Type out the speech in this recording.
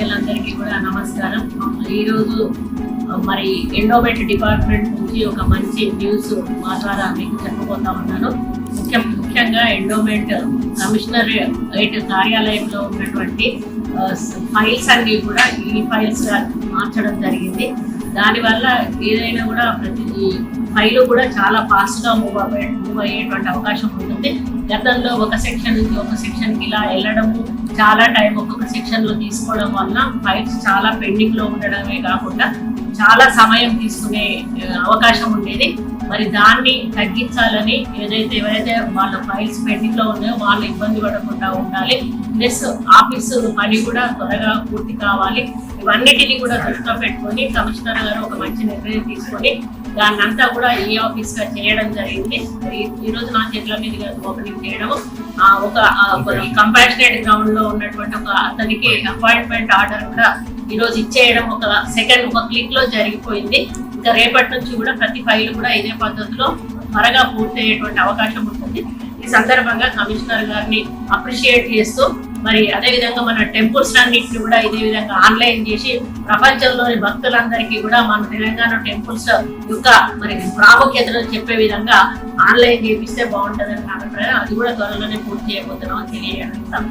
ప్రజలందరికీ కూడా నమస్కారం. ఈరోజు మరి ఎండోమెంట్ డిపార్ట్మెంట్ నుంచి ఒక మంచి న్యూస్ మా ద్వారా మీకు చెప్పబోతా ఉన్నాను. ముఖ్య ముఖ్యంగా ఎండోమెంట్ కమిషనర్ ఎయిట్ కార్యాలయంలో ఉన్నటువంటి ఫైల్స్ అన్నీ కూడా ఈ ఫైల్స్గా మార్చడం జరిగింది. దానివల్ల ఏదైనా కూడా ప్రతి ఫైలు కూడా చాలా ఫాస్ట్గా మూవ్ అయ్యే మూవ్ అయ్యేటువంటి అవకాశం ఉంటుంది. గతంలో ఒక సెక్షన్ నుంచి ఒక సెక్షన్కి ఇలా వెళ్ళడము చాలా టైం ఒక్కొక్క సెక్షన్లో తీసుకోవడం వల్ల ఫైల్స్ చాలా పెండింగ్లో ఉండడమే కాకుండా చాలా సమయం తీసుకునే అవకాశం ఉండేది. మరి దాన్ని తగ్గించాలని ఏదైతే ఎవరైతే వాళ్ళ ఫైల్స్ పెండింగ్లో ఉన్నాయో వాళ్ళు ఇబ్బంది పడకుండా ఉండాలి. ప్లస్ ఆఫీసు పని కూడా త్వరగా పూర్తి కావాలి. ఇవన్నిటిని కూడా దృష్టిలో పెట్టుకొని కమిషనర్ గారు ఒక మంచి నిర్ణయం తీసుకొని దాన్ని అంతా కూడా ఈ ఆఫీస్గా చేయడం జరిగింది. ఈ రోజు నా చేతుల మీదుగా ఓపెనింగ్ చేయడం ఒక కంపాషనేట్ గ్రౌండ్లో ఉన్నటువంటి ఒక అతనికి అపాయింట్మెంట్ ఆర్డర్ కూడా ఈ రోజు ఇచ్చేయడం ఒక సెకండ్ ఒక క్లిక్లో జరిగిపోయింది. ఇంకా రేపటి నుంచి కూడా ప్రతి ఫైల్ కూడా ఇదే పద్ధతిలో త్వరగా పూర్తి అయ్యేటువంటి అవకాశం ఉంటుంది. ఈ సందర్భంగా కమిషనర్ గారిని అప్రిషియేట్ చేస్తూ మరి అదే విధంగా మన టెంపుల్స్ అన్నింటిని కూడా ఇదే విధంగా ఆన్లైన్ చేసి ప్రపంచంలోని భక్తులందరికీ కూడా మన తెలంగాణ టెంపుల్స్ యొక్క మరి ప్రాముఖ్యతను చెప్పే విధంగా ఆన్లైన్ చేపిస్తే బాగుంటుందని నా అభిప్రాయం. అది కూడా త్వరలోనే పూర్తి చేయబోతున్నాం తెలియజేయడం